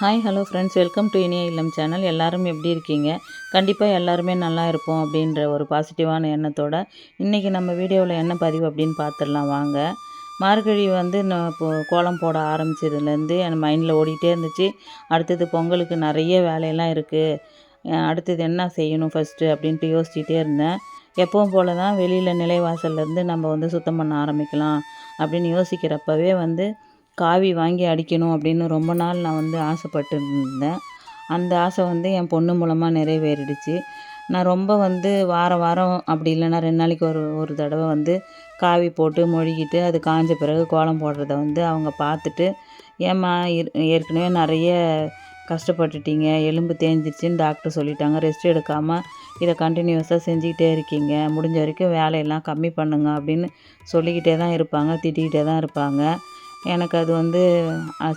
Hi hello friends welcome to இனிய இல்லம் channel எல்லாரும் எப்படி இருக்கீங்க? கண்டிப்பாக எல்லாருமே நல்லா இருப்போம் அப்படின்ற ஒரு பாசிட்டிவான எண்ணத்தோட இன்றைக்கி நம்ம வீடியோவில் என்ன பதிவு அப்படின்னு பார்த்துடலாம். வாங்க. மார்கழி வந்து நான் இப்போ கோலம் போட ஆரம்பிச்சதுலேருந்து என் மைண்டில் ஓடிட்டே இருந்துச்சு. அடுத்தது பொங்கலுக்கு நிறைய வேலையெல்லாம் இருக்குது அடுத்தது என்ன செய்யணும் ஃபஸ்ட்டு அப்படின்ட்டு யோசிச்சுட்டே இருந்தேன். எப்பவும் போல தான் வெளியில் நிலைவாசல்லேருந்து நம்ம வந்து சுத்தம் பண்ண ஆரம்பிக்கலாம் அப்படின்னு யோசிக்கிறப்பவே வந்து காவி வாங்கி அடிக்கணும் அப்படின்னு ரொம்ப நாள் நான் வந்து ஆசைப்பட்டு இருந்தேன் அந்த ஆசை வந்து என் பொண்ணு மூலமாக நிறைவேறிடுச்சு. நான் ரொம்ப வந்து வாரம் வாரம் அப்படி இல்லைன்னா ரெண்டு நாளைக்கு ஒரு ஒரு தடவை வந்து காவி போட்டு மொழிகிட்டு அது காஞ்ச பிறகு கோலம் போடுறத வந்து அவங்க பார்த்துட்டு ஏம்மா ஏற்கனவே நிறைய கஷ்டப்பட்டுட்டீங்க எலும்பு தேஞ்சிருச்சுன்னு டாக்டர் சொல்லிட்டாங்க. ரெஸ்ட் எடுக்காமல் இதை கண்டினியூஸாக செஞ்சுக்கிட்டே இருக்கீங்க. முடிஞ்ச வரைக்கும் வேலையெல்லாம் கம்மி பண்ணுங்க அப்படின்னு சொல்லிக்கிட்டே தான் இருப்பாங்க திட்டிக்கிட்டே தான் இருப்பாங்க. எனக்கு அது வந்து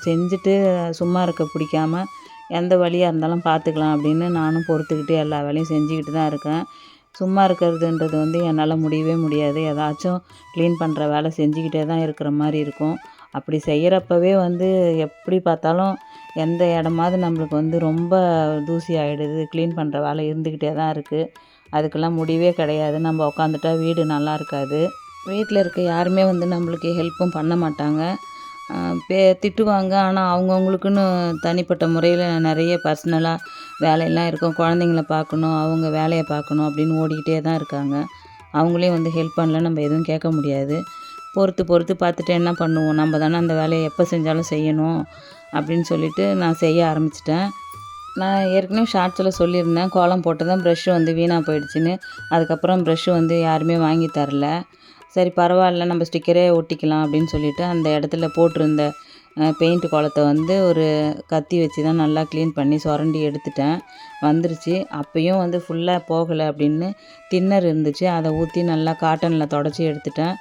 செஞ்சுட்டு சும்மா இருக்க பிடிக்காம எந்த வழியாக இருந்தாலும் பார்த்துக்கலாம் அப்படின்னு நானும் பொறுத்துக்கிட்டு எல்லா வேலையும் செஞ்சுக்கிட்டு தான் இருக்கேன். சும்மா இருக்கிறதுன்றது வந்து என்னால் முடியவே முடியாது. ஏதாச்சும் க்ளீன் பண்ணுற வேலை செஞ்சுக்கிட்டே தான் இருக்கிற மாதிரி இருக்கும். அப்படி செய்கிறப்பவே வந்து எப்படி பார்த்தாலும் எந்த இடமாவது நம்மளுக்கு வந்து ரொம்ப தூசி ஆகிடுது க்ளீன் பண்ணுற வேலை இருந்துக்கிட்டே தான் இருக்குது அதுக்கெல்லாம் முடிவே கிடையாது. நம்ம உக்காந்துட்டா வீடு நல்லா இருக்காது. வீட்டில் இருக்க யாருமே வந்து நம்மளுக்கு ஹெல்ப்பும் பண்ண மாட்டாங்க. பே திட்டுவாங்க. ஆனால் அவங்கவுங்களுக்குன்னு தனிப்பட்ட முறையில் நிறைய பர்சனலாக வேலையெல்லாம் இருக்கும். குழந்தைங்கள பார்க்கணும் அவங்க வேலையை பார்க்கணும் அப்படின்னு ஓடிக்கிட்டே தான் இருக்காங்க. அவங்களையும் வந்து ஹெல்ப் பண்ணல நம்ம எதுவும் கேட்க முடியாது. பொறுத்து பொறுத்து பார்த்துட்டு என்ன பண்ணுவோம்? நம்ம தானே அந்த வேலையை எப்போ செஞ்சாலும் செய்யணும் அப்படின்னு சொல்லிட்டு நான் செய்ய ஆரம்பிச்சிட்டேன். நான் ஏற்கனவே ஷார்ட்ஸில் சொல்லியிருந்தேன். கோலம் போட்டு தான் ப்ரெஷ்ஷு வந்து வீணாக போயிடுச்சுன்னு. அதுக்கப்புறம் ப்ரெஷ்ஷு வந்து யாருமே வாங்கி தரல. சரி பரவாயில்ல நம்ம ஸ்டிக்கரே ஒட்டிக்கலாம் அப்படின்னு சொல்லிட்டு அந்த இடத்துல போட்டிருந்த பெயிண்ட் குளத்தை வந்து ஒரு கத்தி வச்சு தான் நல்லா க்ளீன் பண்ணி சுரண்டி எடுத்துட்டேன். வந்துருச்சு. அப்பயும் வந்து ஃபுல்லாக போகலை அப்படின்னு தின்னர் இருந்துச்சு. அதை ஊற்றி நல்லா காட்டனில் தொடச்சி எடுத்துட்டேன்.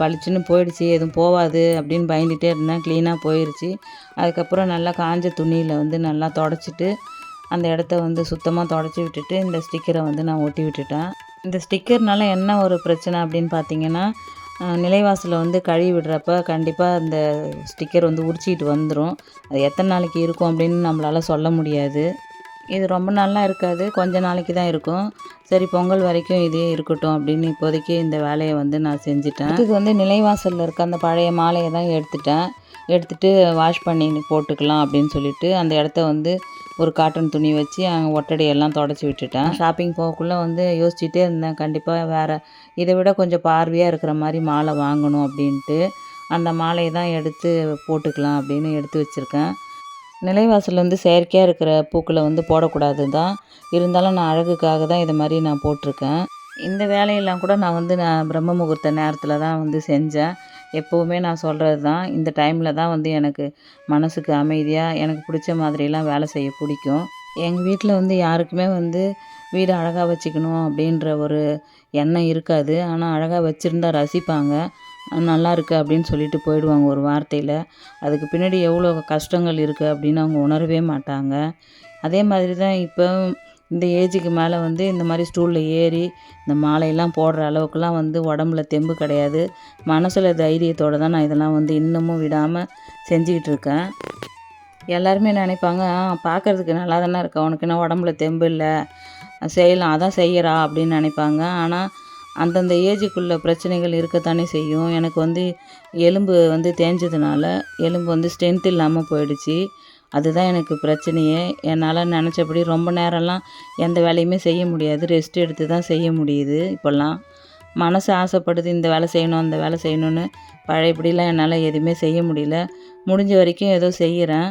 பளிச்சுன்னு போயிடுச்சு. எதுவும் போகாது அப்படின்னு பயந்துகிட்டே இருந்தேன். க்ளீனாக போயிடுச்சு அதுக்கப்புறம் நல்லா காஞ்ச துணியில் வந்து நல்லா தொடச்சிட்டு அந்த இடத்த வந்து சுத்தமாக தொடச்சி விட்டுட்டு இந்த ஸ்டிக்கரை வந்து நான் ஒட்டி விட்டுட்டேன். இந்த ஸ்டிக்கர்னால என்ன ஒரு பிரச்சனை அப்படின்னு பார்த்தீங்கன்னா நிலைவாசலில் வந்து கழுவி விடுறப்ப கண்டிப்பாக அந்த ஸ்டிக்கர் வந்து உரிச்சிக்கிட்டு வந்துடும் அது எத்தனை நாளைக்கு இருக்கும் அப்படின்னு நம்மளால் சொல்ல முடியாது. இது ரொம்ப நாளாக இருக்காது. கொஞ்ச நாளைக்கு தான் இருக்கும். சரி பொங்கல் வரைக்கும் இதே இருக்கட்டும் அப்படின்னு இப்போதைக்கு இந்த வேலையை வந்து நான் செஞ்சுட்டேன். இது வந்து நிலைவாசலில் இருக்க அந்த பழைய மாலையை தான் எடுத்துட்டேன். எடுத்துகிட்டு வாஷ் பண்ணி போட்டுக்கலாம் அப்படின்னு சொல்லிட்டு அந்த இடத்த வந்து ஒரு காட்டன் துணி வச்சு அங்கே ஒட்டடையெல்லாம் தொடச்சி விட்டுட்டேன். ஷாப்பிங் போகக்குள்ளே வந்து யோசிச்சுட்டே இருந்தேன். கண்டிப்பாக வேறு இதை விட கொஞ்சம் பார்வையாக இருக்கிற மாதிரி மாலை வாங்கணும் அப்படின்ட்டு. அந்த மாலையை தான் எடுத்து போட்டுக்கலாம் அப்படின்னு எடுத்து வச்சுருக்கேன். நிலைவாசலில் வந்து செயற்கையாக இருக்கிற பூக்களை வந்து போடக்கூடாது தான் இருந்தாலும் நான் அழகுக்காக தான் இது மாதிரி நான் போட்டிருக்கேன். இந்த வேலையெல்லாம் கூட நான் வந்து நான் பிரம்ம முகூர்த்த நேரத்தில் தான் வந்து செஞ்சேன். எப்போவுமே நான் சொல்கிறது தான். இந்த டைமில் தான் வந்து எனக்கு மனதுக்கு அமைதியாக எனக்கு பிடிச்ச மாதிரிலாம் வேலை செய்ய பிடிக்கும். எங்கள் வீட்டில் வந்து யாருக்குமே வந்து வீடு அழகாக வச்சுக்கணும் அப்படின்ற ஒரு எண்ணம் இருக்காது. ஆனால் அழகாக வச்சுருந்தா ரசிப்பாங்க. நல்லா இருக்குது அப்படின்னு சொல்லிட்டு போயிடுவாங்க ஒரு வார்த்தையில். அதுக்கு பின்னாடி எவ்வளோ கஷ்டங்கள் இருக்குது அப்படின்னு அவங்க உணரவே மாட்டாங்க. அதே மாதிரி தான் இப்போ இந்த ஏஜுக்கு மேலே வந்து இந்த மாதிரி ஸ்டூலில் ஏறி இந்த மாலையெல்லாம் போடுற அளவுக்குலாம் வந்து உடம்புல தெம்பு கிடையாது. மனசில் தைரியத்தோடு தான் நான் இதெல்லாம் வந்து இன்னமும் விடாமல் செஞ்சுக்கிட்டு இருக்கேன். எல்லாருமே நினைப்பாங்க பார்க்குறதுக்கு நல்லா தானே இருக்கா? உனக்கு என்ன உடம்புல தெம்பு இல்லை? செய்யலாம் அதான் செய்கிறா அப்படின்னு நினைப்பாங்க. ஆனால் அந்தந்த ஏஜுக்குள்ள பிரச்சனைகள் இருக்கத்தானே செய்யும். எனக்கு வந்து எலும்பு வந்து தேஞ்சதுனால எலும்பு வந்து ஸ்ட்ரென்த் இல்லாமல் போயிடுச்சு. அதுதான் எனக்கு பிரச்சனையே. என்னால் நினச்சபடி ரொம்ப நேரம்லாம் எந்த வேலையுமே செய்ய முடியாது. ரெஸ்ட் எடுத்து தான் செய்ய முடியுது இப்போல்லாம் மனசு ஆசைப்படுது இந்த வேலை செய்யணும் அந்த வேலை செய்யணும்னு. பழையபடிலாம் என்னால் எதுவுமே செய்ய முடியல. முடிஞ்ச வரைக்கும் ஏதோ செய்கிறேன்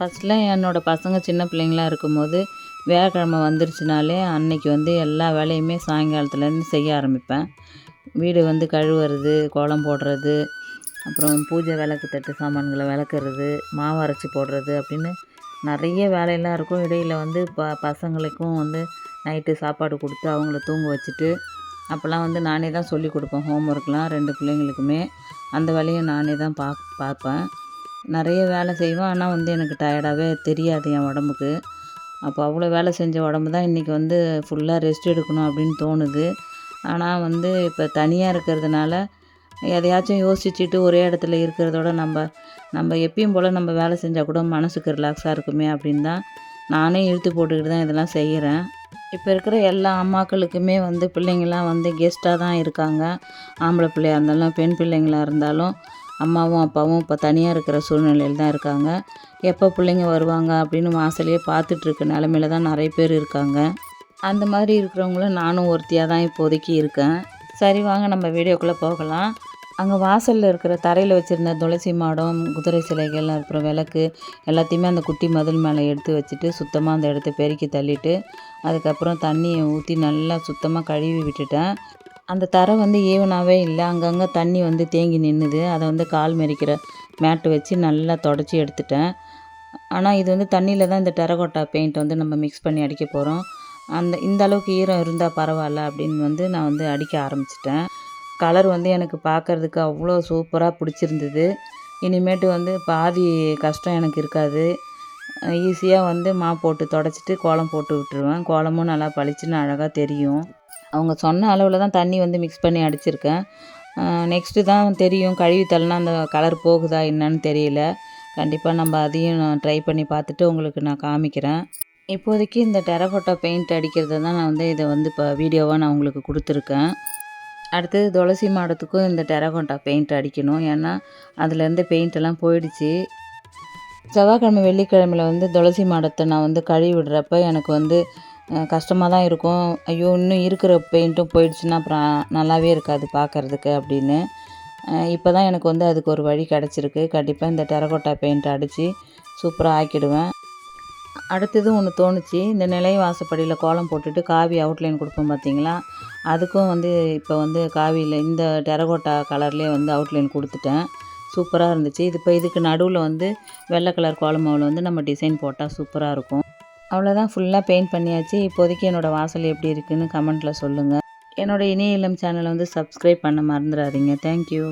ஃபஸ்ட்டில் என்னோடய பசங்க சின்ன பிள்ளைங்களாக இருக்கும்போது வியாழக்கிழமை வந்துருச்சுனாலே அன்னைக்கு வந்து எல்லா வேலையுமே சாயங்காலத்துலேருந்து செய்ய ஆரம்பிப்பேன். வீடு வந்து கழுவுறது கோலம் போடுறது அப்புறம் பூஜை விளக்கு தட்டு சாமான்களை விளக்குறது மாவு அரைச்சி போடுறது அப்படின்னு நிறைய வேலையெல்லாம் இருக்கும். இடையில் வந்து ப பசங்களுக்கும் வந்து நைட்டு சாப்பாடு கொடுத்து அவங்கள தூங்க வச்சுட்டு அப்போல்லாம் வந்து நானே தான் சொல்லி கொடுப்பேன் ஹோம் ஒர்க்லாம் ரெண்டு பிள்ளைங்களுக்குமே. அந்த வேலையும் நானே தான் பா பார்ப்பேன். நிறைய வேலை செய்வேன். ஆனால் வந்து எனக்கு டயர்டாகவே தெரியாது என் உடம்புக்கு. அப்போ அவ்வளோ வேலை செஞ்ச உடம்பு தான் இன்றைக்கி வந்து ஃபுல்லாக ரெஸ்ட் எடுக்கணும் அப்படின்னு தோணுது. ஆனால் வந்து இப்போ தனியாக இருக்கிறதுனால எதையாச்சும் யோசிச்சுட்டு ஒரே இடத்துல இருக்கிறதோட நம்ம நம்ம எப்பயும் போல் நம்ம வேலை செஞ்சால் கூட மனசுக்கு ரிலாக்ஸாக இருக்குமே அப்படின்னு தான் நானே இழுத்து போட்டுக்கிட்டு தான் இதெல்லாம் செய்கிறேன் இப்போ இருக்கிற எல்லா அம்மாக்களுக்குமே வந்து பிள்ளைங்கள்லாம் வந்து கெஸ்ட்டாக தான் இருக்காங்க. ஆம்பளை பிள்ளையாக இருந்தாலும் பெண் பிள்ளைங்களாக இருந்தாலும் அம்மாவும் அப்பாவும் இப்போ தனியாக இருக்கிற சூழ்நிலையில் தான் இருக்காங்க. எப்போ பிள்ளைங்க வருவாங்க அப்படின்னு வாசலையே பார்த்துட்ருக்க நிலமையில தான் நிறைய பேர் இருக்காங்க. அந்த மாதிரி இருக்கிறவங்களும் நானும் ஒருத்தியாக தான் இப்போதைக்கு இருக்கேன். சரி வாங்க நம்ம வீடியோக்குள்ளே போகலாம். அங்கே வாசலில் இருக்கிற தரையில் வச்சுருந்த துளசி மாடம் குதிரை சிலைகள் அப்புறம் விளக்கு எல்லாத்தையுமே அந்த குட்டி மதில் மேலே எடுத்து வச்சுட்டு சுத்தமாக அந்த இடத்த பெருக்கி தள்ளிட்டு அதுக்கப்புறம் தண்ணியை ஊற்றி நல்லா சுத்தமாக கழுவி விட்டுட்டேன். அந்த தரை வந்து ஈவனாகவே இல்லை. அங்கங்கே தண்ணி வந்து தேங்கி நின்றுது அதை வந்து கால் மெரிக்கிற மேட்டு வச்சு நல்லா தொடச்சி எடுத்துட்டேன். ஆனால் இது வந்து தண்ணியில் தான் இந்த டெரகோட்டா பெயிண்ட் வந்து நம்ம மிக்ஸ் பண்ணி அடிக்க போகிறோம் அந்த இந்த அளவுக்கு ஈரம் இருந்தால் பரவாயில்ல அப்படின்னு வந்து நான் வந்து அடிக்க ஆரம்பிச்சிட்டேன். கலர் வந்து எனக்கு பார்க்குறதுக்கு அவ்வளோ சூப்பராக பிடிச்சிருந்தது. இனிமேட்டு வந்து பாதி கஷ்டம் எனக்கு இருக்காது. ஈஸியாக வந்து மா போட்டு தொடச்சிட்டு கோலம் போட்டு விட்டுருவேன். கோலமும் நல்லா பளிச்சுன்னு அழகாக தெரியும். அவங்க சொன்ன அளவில் தான் தண்ணி வந்து மிக்ஸ் பண்ணி அடிச்சிருக்கேன். நெக்ஸ்ட்டு தான் தெரியும். கழுவி தள்ளினா அந்த கலர் போகுதா என்னன்னு தெரியல. கண்டிப்பாக நம்ம அதையும் நான் ட்ரை பண்ணி பார்த்துட்டு உங்களுக்கு நான் காமிக்கிறேன். இப்போதைக்கு இந்த டெரகோட்டா பெயிண்ட் அடிக்கிறது தான் நான் வந்து இதை வந்து இப்போ வீடியோவாக நான் உங்களுக்கு கொடுத்துருக்கேன். அடுத்தது துளசி மாடத்துக்கும் இந்த டெரகோண்டா பெயிண்ட் அடிக்கணும். ஏன்னா அதுலேருந்து பெயிண்டெல்லாம் போயிடுச்சு. செவ்வாய்க்கிழமை வெள்ளிக்கிழமையில் வந்து துளசி மாடத்தை நான் வந்து கழுவி விடுறப்ப எனக்கு வந்து கஷ்டமாக தான் இருக்கும். ஐயோ இன்னும் இருக்கிற பெயிண்ட்டும் போயிடுச்சுன்னா அப்புறம் நல்லாவே இருக்காது பார்க்குறதுக்கு அப்படின்னு. இப்போ தான் எனக்கு வந்து அதுக்கு ஒரு வழி கிடச்சிருக்கு. கண்டிப்பாக இந்த டெரகோட்டா பெயிண்ட் அடித்து சூப்பராக ஆக்கிடுவேன். அடுத்தது ஒன்று தோணுச்சு. இந்த நிலை வாசப்படியில் கோலம் போட்டுட்டு காவி அவுட்லைன் கொடுப்போம் பார்த்தீங்களா அதுக்கும் வந்து இப்போ வந்து காவியில் இந்த டெரகோட்டா கலர்லேயே வந்து அவுட்லைன் கொடுத்துட்டேன். சூப்பராக இருந்துச்சு. இது இப்போ இதுக்கு நடுவில் வந்து வெள்ளை கலர் கோலம் மாவில் வந்து நம்ம டிசைன் போட்டால் சூப்பராக இருக்கும். அவ்வளோதான் ஃபுல்லாக பெயிண்ட் பண்ணியாச்சு. இப்போதைக்கு என்னோடய வாசல் எப்படி இருக்குதுன்னு கமெண்ட்டில் சொல்லுங்கள் என்னோடய இணைய இளம் சேனலை வந்து சப்ஸ்கிரைப் பண்ண மறந்துடாதீங்க. தேங்க்யூ